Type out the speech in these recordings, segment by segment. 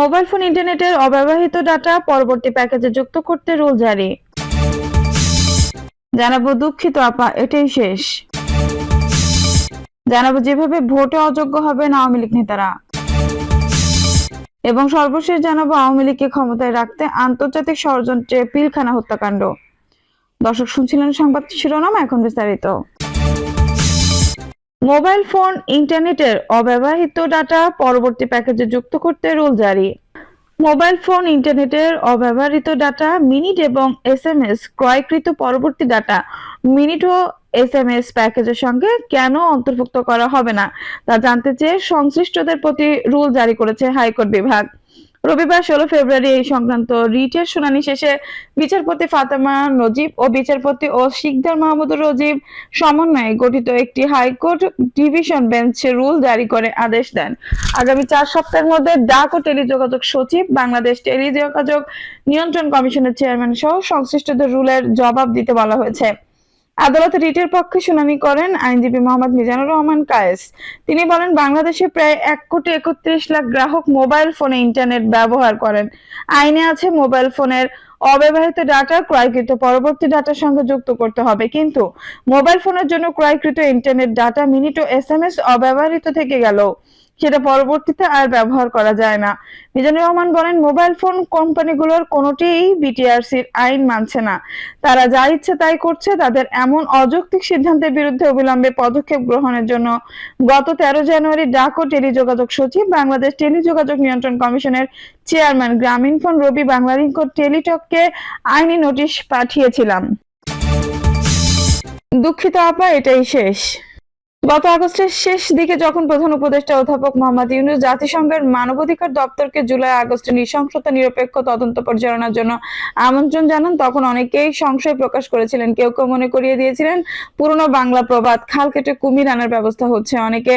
Mobile phone, ইন্টারনেটের অব্যবহৃত data পরবর্তী প্যাকেজে যুক্ত করতে রুল জারি। জানাব দুঃখিত আপা, এটাই শেষ। জানাব যেভাবে ভোটে অযোগ্য হবেন আওয়ামী লীগ নেতারা। এবং সর্বশেষ জানাব আওয়ামী লীগকে ক্ষমতায় রাখতে আন্তর্জাতিক ষড়যন্ত্রে পিলখানা হত্যাকাণ্ড। দর্শক শুনছিলেন সংবাদ শিরোনাম, এখন বিস্তারিত। মোবাইল ফোন, ইন্টারনেটের অব্যবহৃত ডাটা পরবর্তী প্যাকেজে যুক্ত করতে রুল জারি। মোবাইল ফোন, ইন্টারনেটের অব্যবহৃত ডাটা, মিনিট এবং এস এম এস ক্রয়কৃত পরবর্তী ডাটা, মিনিট ও এস এম এস প্যাকেজের সঙ্গে কেন অন্তর্ভুক্ত করা হবে না, তা জানতে চেয়ে সংশ্লিষ্টদের প্রতি রুল জারি করেছে হাইকোর্ট বিভাগ। রবিবার ষোলো ফেব্রুয়ারি এই সংক্রান্ত রিটের শুনানি শেষে বিচারপতি ফাতেমা নজিব ও বিচারপতি ও শিকদার মাহমুদুর রজিব সমন্বয়ে গঠিত একটি হাইকোর্ট ডিভিশন বেঞ্চে রুল জারি করে আদেশ দেন। আগামী চার সপ্তাহের মধ্যে ডাক ও টেলিযোগাযোগ সচিব, বাংলাদেশ টেলিযোগাযোগ নিয়ন্ত্রণ কমিশনের চেয়ারম্যান সহ সংশ্লিষ্টদের রুলের জবাব দিতে বলা হয়েছে। আদালতে রিটের পক্ষে শুনানি করেন আইনজীবী মোহাম্মদ মিজানুর রহমান কায়েস। তিনি বলেন, বাংলাদেশে প্রায় এক কোটি একত্রিশ লাখ গ্রাহক মোবাইল ফোনে ইন্টারনেট ব্যবহার করেন। আইনে আছে মোবাইল ফোনের অব্যবহৃত ডাটা, ক্রয়কৃত পরবর্তী ডাটার সঙ্গে যুক্ত করতে হবে। কিন্তু মোবাইল ফোনের জন্য ক্রয়কৃত ইন্টারনেট ডাটা মিনিট ও এস এম এস অব্যবহৃত থেকে গেল। সেটা পরবর্তীতে আর ব্যবহার করা যায় না। মিজানুর রহমান বলেন, মোবাইল ফোন কোম্পানিগুলোর কোনোটিই বিটিআরসির আইন মানছে না। তারা যা ইচ্ছে তাই করছে, তাদের এমন অযৌক্তিক সিদ্ধান্তের বিরুদ্ধে অবিলম্বে পদক্ষেপ গ্রহণের জন্য গত তেরো জানুয়ারি ডাক ও টেলিযোগাযোগ সচিব, বাংলাদেশ টেলিযোগাযোগ নিয়ন্ত্রণ কমিশনের চেয়ারম্যান গ্রামীণফোন রবি বাংলালিংক ও টেলিটককে আইনি নোটিশ পাঠিয়েছিলাম। দুঃখিত আপা, এটাই শেষ। গত আগস্টের শেষ দিকে যখন প্রধান উপদেষ্টা অধ্যাপক মোহাম্মদ ইউনুস জাতিসংঘের মানবাধিকার দপ্তরকে জুলাই আগস্টে নৃশংসতা নিরপেক্ষ তদন্ত পরিচালনার জন্য আমন্ত্রণ জানান, তখন অনেকেই সংশয় প্রকাশ করেছিলেন। কেউ কেউ মনে করিয়ে দিয়েছিলেন, পুরনো বাংলা প্রবাদ, খাল কেটে কুমির আনার ব্যবস্থা হচ্ছে। অনেকে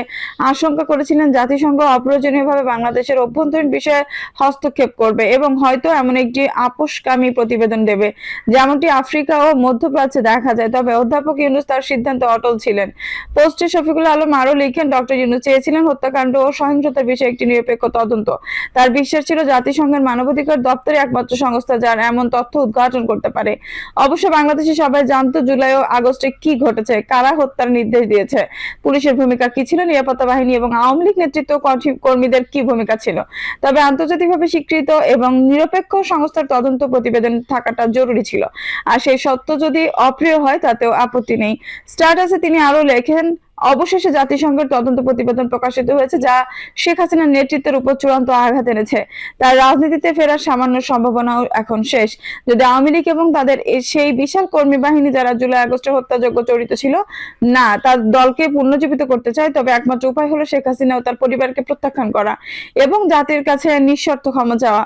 আশঙ্কা করেছিলেন জাতিসংঘ অপ্রয়োজনীয়ভাবে বাংলাদেশের অভ্যন্তরীণ বিষয়ে হস্তক্ষেপ করবে এবং হয়তো এমন একটি আপোষকামী প্রতিবেদন দেবে, যেমনটি আফ্রিকা ও মধ্যপ্রাচ্যে দেখা যায়। তবে অধ্যাপক ইউনুস তার সিদ্ধান্তে অটল ছিলেন। পোস্টে শফিকুল আলম আরও লিখেন, ডক্টর ইউনুস চেয়েছিলেন হত্যাকাণ্ড ও সহিংসতার বিষয়ে একটি নিরপেক্ষ তদন্ত। তার বিশ্বাস ছিল জাতিসংঘের মানবাধিকার দপ্তরে একমাত্র সংস্থা যার এমন তথ্য উদ্ঘাটন করতে পারে। অবশ্য বাংলাদেশে সবাই জানতো জুলাই ও আগস্টে কি ঘটেছে, কারা হত্যার নির্দেশ দিয়েছে, পুলিশের ভূমিকা কি ছিল নিরাপত্তা বাহিনী এবং আওয়ামী লীগ নেতৃত্ব কর্মীদের কি ভূমিকা ছিল? তবে আন্তর্জাতিকভাবে স্বীকৃত এবং নিরপেক্ষ সংস্থার তদন্ত প্রতিবেদন থাকাটা জরুরি ছিল। আর সেই সত্য যদি অপ্রিয় হয়, তাতেও আপত্তি নেই। স্টার্টাসে তিনি আরও লেখেন অবশেষে জাতিসংঘের তদন্ত প্রতিবেদন প্রকাশিত হয়েছে, যা শেখ হাসিনার নেতৃত্বের উপর চূড়ান্ত আঘাত এনেছে। তার রাজনীতিতে ফেরার সামান্য সম্ভাবনাও এখন শেষ। যদি আওয়ামী লীগ এবং তাদের সেই বিশাল কর্মী বাহিনী যারা জুলাই আগস্টে হত্যাযোগ্য জড়িত ছিল, না, তার দলকে পুনর্জীবিত করতে চায়, তবে একমাত্র উপায় হলো শেখ হাসিনা ও তার পরিবারকে প্রত্যাখ্যান করা এবং জাতির কাছে নিঃশর্ত ক্ষমা চাওয়া।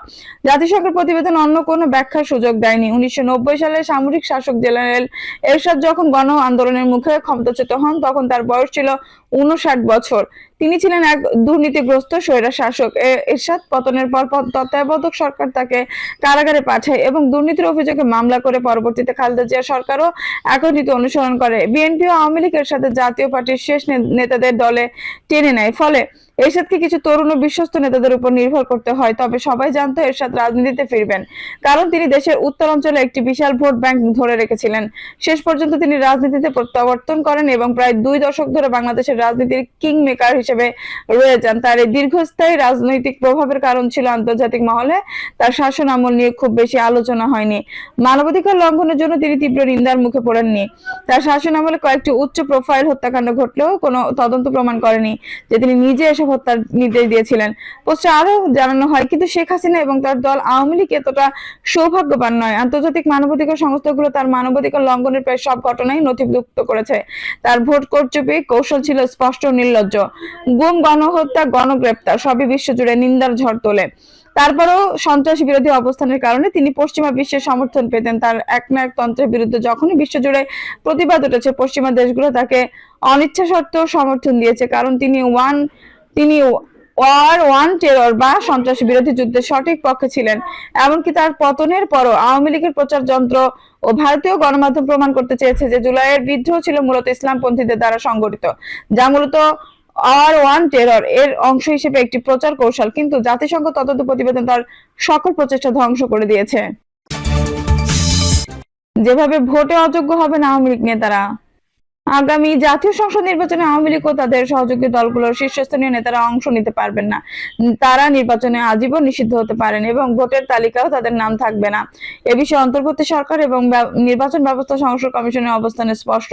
জাতিসংঘের প্রতিবেদন অন্য কোনো ব্যাখ্যার সুযোগ দেয়নি। উনিশশো নব্বই সালে সামরিক শাসক জেনারেল এরশাদ যখন গণ আন্দোলনের মুখে ক্ষমতাচ্যুত হন, তখন তার বয়স ছিল উনষাট বছর। তিনি ছিলেন এক দুর্নীতিগ্রস্ত স্বৈরা শাসক। এরশাদ পতনের পর তত্ত্বাবধায়ক সরকার তাকে কারাগারে পাঠায় এবং দুর্নীতির অভিযোগে মামলা করে পরবর্তীতে খালেদা জিয়া সরকারও একই নীতি অনুসরণ করে। বিএনপি ও আওয়ামী লীগের সাথে জাতীয় পার্টির শেষ নেতাদের দলে টেনে নেয়। ফলে এরশাদকে কিছু তরুণ ও বিশ্বস্ত নেতাদের উপর নির্ভর করতে হয়। তবে সবাই জানতো এরশাদ রাজনীতিতে ফিরবেন। কারণ তিনি দেশের উত্তর অঞ্চলে একটি বিশাল ভোট ব্যাংক ধরে রেখেছিলেন। শেষ পর্যন্ত তিনি রাজনীতিতে প্রত্যাবর্তন করেন এবং প্রায় দুই দশক ধরে বাংলাদেশের রাজনীতির কিং মেকার হিসেবে রয়ে যান। তার এই দীর্ঘস্থায়ী রাজনৈতিক প্রভাবের কারণ ছিল আন্তর্জাতিক মহলে। তার শাসন আমল নিয়ে খুব বেশি আলোচনা হয়নি। মানবাধিকার লঙ্ঘনের জন্য তিনি তীব্র নিন্দার মুখে পড়েননি। তার শাসন আমলে কয়েকটি উচ্চ প্রোফাইল হত্যাকাণ্ড ঘটলেও কোনো তদন্ত প্রমাণ করেনি যে তিনি নিজে এসব হত্যার নির্দেশ দিয়েছিলেন। পোস্টে আরও জানানো হয়, কিন্তু শেখ হাসিনা এবং তার দল আওয়ামী লীগ এতটা সৌভাগ্যবান নয়। আন্তর্জাতিক মানবাধিকার সংস্থাগুলো তার মানবাধিকার লঙ্ঘনের প্রায় সব ঘটনাই নথিভুক্ত করেছে। তার ভোট করচুপি কৌশল ছিল স্পষ্ট নির্লজ্জ। গুম, গণহত্যা, গণগ্রেপ্তার, সবই বিশ্বজুড়ে নিন্দার ঝড় তোলে। তারপরেও সন্ত্রাস বিরোধী অবস্থানের কারণে তিনি পশ্চিমা বিশ্বের সমর্থন পেতেন। তার এক না এক তন্ত্রের বিরুদ্ধে যখনই বিশ্বজুড়ে প্রতিবাদ উঠেছে, পশ্চিমা দেশগুলো তাকে অনিচ্ছা সত্ত্বেও সমর্থন দিয়েছে। কারণ তিনি ওয়ান, তিনি ওয়ার ওয়ান টেরর বা সন্ত্রাস বিরোধী যুদ্ধের সঠিক পক্ষে ছিলেন। এমনকি তার পতনের পরও আওয়ামী লীগের প্রচার যন্ত্র ও ভারতীয় গণমাধ্যম প্রমাণ করতে চেয়েছে যে জুলাইয়ের বিদ্রোহ ছিল মূলত ইসলামপন্থীদের দ্বারা সংগঠিত, যা মূলত আর ওয়ান টেরর এর অংশ হিসেবে একটি প্রচার কৌশল, কিন্তু জাতিসংঘ তদন্ত প্রতিবেদন তার সকল প্রচেষ্টা ধ্বংস করে দিয়েছে। যেভাবে ভোটে অযোগ্য হবেন আওয়ামী লীগ নেতারা, আগামী জাতীয় সংসদ নির্বাচনে আওয়ামী লীগ ও তাদের সহযোগী দলগুলোর শীর্ষস্থানীয় নেতারা অংশ নিতে পারবেন না। তারা নির্বাচনে আজীবন নিষিদ্ধ হতে পারেন এবং ভোটের তালিকাও তাদের নাম থাকবে না। এ বিষয়ে অন্তর্বর্তী সরকার এবং নির্বাচন ব্যবস্থা সংসদ কমিশনের অবস্থানে স্পষ্ট।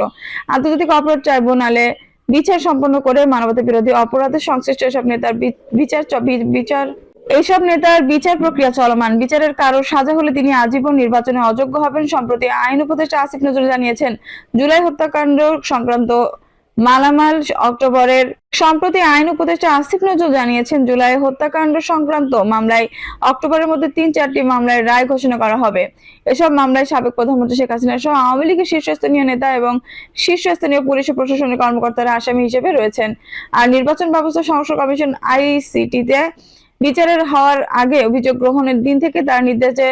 আন্তর্জাতিক অপরাধ ট্রাইব্যুনালে বিচার সম্পন্ন করে মানবতা বিরোধী অপরাধের সংশ্লিষ্ট এসব নেতার বিচার বিচার, এইসব নেতার বিচার প্রক্রিয়া চলমান। বিচারের কারও সাজা হলে তিনি আজীবন নির্বাচনে অযোগ্য হবেন। সম্প্রতি আইন উপদেষ্টা আসিফ নজরুল জানিয়েছেন, জুলাই হত্যাকাণ্ড সংক্রান্ত মালামাল অক্টোবরের সম্প্রতি আইন উপদেষ্টা আসিফ নজরুল জানিয়েছেন, জুলাই হত্যাকাণ্ড সংক্রান্ত মামলায় অক্টোবরের মধ্যে তিন চারটি মামলায় রায় ঘোষণা করা হবে। এসব মামলায় সাবেক প্রধানমন্ত্রী শেখ হাসিনা সহ আওয়ামী লীগের শীর্ষস্থানীয় নেতা এবং শীর্ষস্থানীয় পুলিশ ও প্রশাসনিক কর্মকর্তারা আসামি হিসেবে রয়েছেন। আর নির্বাচন ব্যবস্থা সংসদ কমিশন আইসিটিতে বিচারের হওয়ার আগে অভিযোগ গ্রহণের দিন থেকে তার নির্দেশে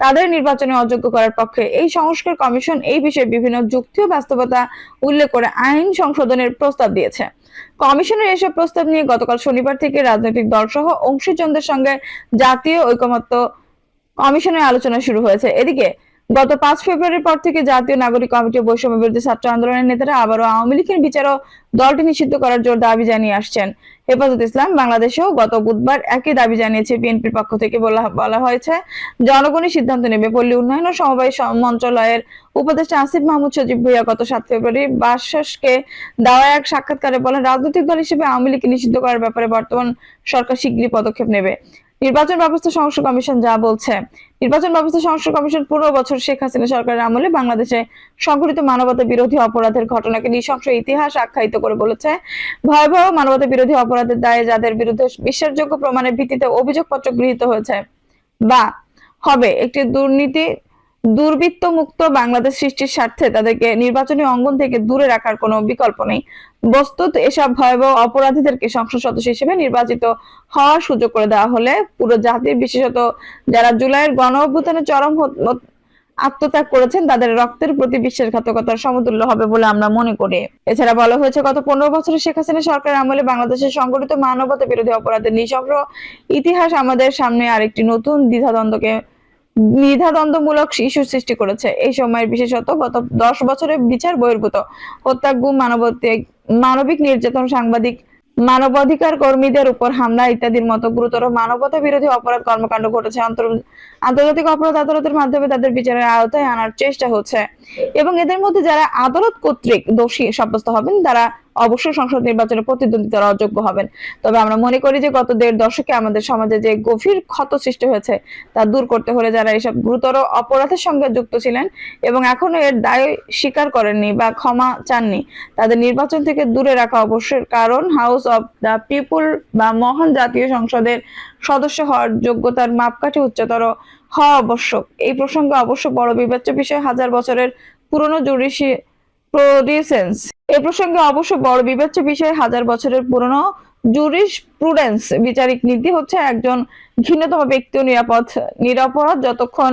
তাদের নির্বাচনে অযোগ্য করার পক্ষে এই সংস্কার কমিশন এই বিষয়ে বিভিন্ন যুক্তি ও বাস্তবতা উল্লেখ করে আইন সংশোধনের প্রস্তাব দিয়েছে। কমিশনের এসব প্রস্তাব নিয়ে গতকাল শনিবার থেকে রাজনৈতিক দলসহ অংশীজনদের সঙ্গে জাতীয় ঐকমত্য কমিশনের আলোচনা শুরু হয়েছে। এদিকে গত পাঁচ ফেব্রুয়ারির পর থেকে জাতীয় নাগরিক কমিটি বৈষম্য বিরোধী ছাত্র আন্দোলনের নেতারা আবারও আওয়ামী লীগের বিচার ও দলটি নিষিদ্ধ করার জোর দাবি জানিয়ে আসছেন। হেফাজত ইসলাম বাংলাদেশেও গত বুধবার একই দাবি জানিয়েছে বিএনপির পক্ষ থেকে বলা হয়েছে। জনগণই সিদ্ধান্ত নেবে। পল্লী উন্নয়ন ও সমবায় মন্ত্রণালয়ের উপদেষ্টা আসিফ মাহমুদ সজীব ভুইয়া গত সাত ফেব্রুয়ারি বাসসকে দেওয়া এক সাক্ষাৎকারে বলেন, রাজনৈতিক দল হিসেবে আওয়ামী লীগকে নিষিদ্ধ করার ব্যাপারে বর্তমান সরকার শীঘ্রই পদক্ষেপ নেবে। নির্বাচন ব্যবস্থা সংস্কার কমিশন যা বলছে, নির্বাচন ব্যবস্থা সংস্কার কমিশন পুরো বছর শেখ হাসিনা সরকারের আমলে বাংলাদেশে সংঘটিত মানবতা বিরোধী অপরাধের ঘটনাকে নৃশংস ইতিহাস আখ্যায়িত করে বলেছে। ভয়াবহ মানবতা বিরোধী অপরাধের দায়ে যাদের বিরুদ্ধে বিশ্বাসযোগ্য প্রমাণের ভিত্তিতে অভিযোগপত্র গৃহীত হয়েছে বা হবে একটি দুর্নীতি দুর্বৃত্ত মুক্ত বাংলাদেশ সৃষ্টির স্বার্থে তাদেরকে নির্বাচনী অঙ্গন থেকে দূরে রাখার কোনো বিকল্প নেই। বস্তুত এসব ভয়াবহ অপরাধীদেরকে সংসদ সদস্য হিসেবে নির্বাচিত হওয়ার সুযোগ করে দেওয়া হলে পুরো জাতির বিশেষত যারা জুলাইয়ের গণ অভ্যুত্থানে চরম আত্মত্যাগ করেছেন, তাদের রক্তের প্রতি বিশ্বাসঘাতকতার সমতুল্য হবে বলে আমরা মনে করি। এছাড়া বলা হয়েছে, গত পনেরো বছরে শেখ হাসিনা সরকারের আমলে বাংলাদেশের সংগঠিত মানবতা বিরোধী অপরাধের নৃশংস ইতিহাস আমাদের সামনে আরেকটি নতুন দ্বিধাদ্বন্দ্বকে, দ্বিধাদ্বন্দ্বমূলক ইস্যু সৃষ্টি করেছে। এই সময়ের বিশেষত গত দশ বছরে বিচার বহির্ভূত হত্যা, গুম মানবতিক মানবিক নির্যাতন সাংবাদিক মানবাধিকার কর্মীদের উপর হামলা ইত্যাদির মতো গুরুতর মানবতা বিরোধী অপরাধ কর্মকাণ্ড ঘটেছে। আন্তর্জাতিক অপরাধ আদালতের মাধ্যমে তাদের বিচারের আওতায় আনার চেষ্টা হচ্ছে। এবং এদের মধ্যে যারা আদালত কর্তৃক দোষী সাব্যস্ত হবেন, তারা অবশ্যই সংসদ নির্বাচনে প্রতিদ্বন্দ্বিতার অযোগ্য হবেন। তবে আমরা মনে করি যে গত দেড় দশকে আমাদের সমাজে যে গভীর ক্ষত সৃষ্টি হয়েছে, তা দূর করতে হলে যারা এসব গুরুতর অপরাধের সঙ্গে যুক্ত ছিলেন এবং এখনও এর দায় স্বীকার করেননি বা ক্ষমা চাননি, তাদের নির্বাচন থেকে দূরে রাখা অবশ্যই কারণ হাউস অব দ্য পিপুল বা মহান জাতীয় সংসদের সদস্য হওয়ার যোগ্যতার মাপকাঠি উচ্চতর হওয়া আবশ্যক। এই প্রসঙ্গে অবশ্য বড় বিবেচ্য বিষয় হাজার বছরের পুরনো জুডিশি প্রডিসেন্স। এ প্রসঙ্গে অবশ্য বড় বিবেচ্য বিষয় হাজার বছরের পুরনো জুরিস প্রুডেন্স বিচারিক নীতি হচ্ছে একজন ঘৃণ্যতম ব্যক্তিও নিরাপদ, নিরাপরাধ যতক্ষণ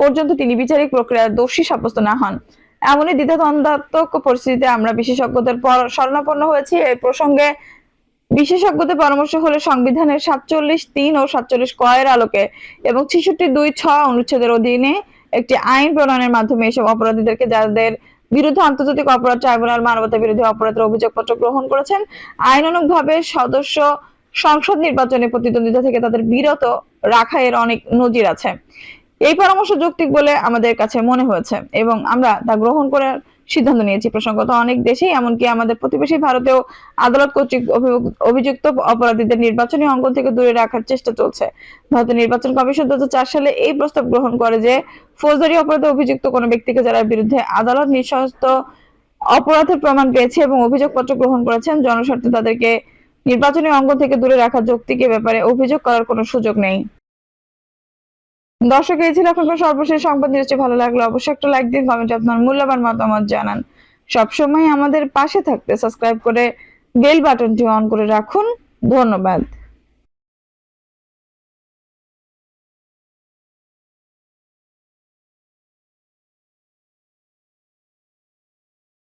পর্যন্ত তিনি বিচারিক প্রক্রিয়ার দোষী সাব্যস্ত না হন। এমনই দ্বিধাদ্বন্দ্বাত্মক পরিস্থিতিতে আমরা বিশেষজ্ঞদের শরণাপন্ন হয়েছি। এই প্রসঙ্গে বিশেষজ্ঞদের পরামর্শ হলো সংবিধানের সাতচল্লিশ তিন ও সাতচল্লিশ কয়ের আলোকে এবং ছেষট্টি দুই ছ অনুচ্ছেদের অধীনে একটি আইন প্রণয়নের মাধ্যমে এসব অপরাধীদেরকে যাদের বিরুদ্ধে আন্তর্জাতিক অপরাধ ট্রাইব্যুনাল মানবতা বিরোধী অপরাধের অভিযোগপত্র গ্রহণ করেছেন। আইনানুগভাবে সদস্য সংসদ নির্বাচনে প্রতিদ্বন্দ্বিতা থেকে তাদের বিরত রাখা এর অনেক নজির আছে। এই পরামর্শ যৌক্তিক বলে আমাদের কাছে মনে হয়েছে এবং আমরা তা গ্রহণ করার সিদ্ধান্ত নিয়েছি প্রসঙ্গত। অনেক দেশেই এমনকি আমাদের প্রতিবেশী ভারতেও আদালত কর্তৃক অভিযুক্ত- অপরাধীদের নির্বাচনী অঙ্গন থেকে দূরে রাখার চেষ্টা চলছে। ভারতের নির্বাচন কমিশন দু সালে এই প্রস্তাব গ্রহণ করে যে, ফৌজদারি অপরাধে অভিযুক্ত কোনো ব্যক্তিকে যারা বিরুদ্ধে আদালত নিঃশস্ত অপরাধের প্রমাণ পেয়েছে এবং অভিযোগপত্র গ্রহণ করেছেন, জনস্বার্থে তাদেরকে নির্বাচনী অঙ্গন থেকে দূরে রাখার যৌক্তিক ব্যাপারে অভিযোগ করার কোনো সুযোগ নেই। দর্শক, এই ছিল আপনার সর্বশেষ সংবাদ। নিউজটি ভালো লাগল, অবশ্যই একটা লাইক দিন কমেন্টে আপনার মূল্যবান মতামত জানান। সবসময় আমাদের পাশে থাকতে সাবস্ক্রাইব করে বেল বাটনটি অন করে রাখুন। ধন্যবাদ।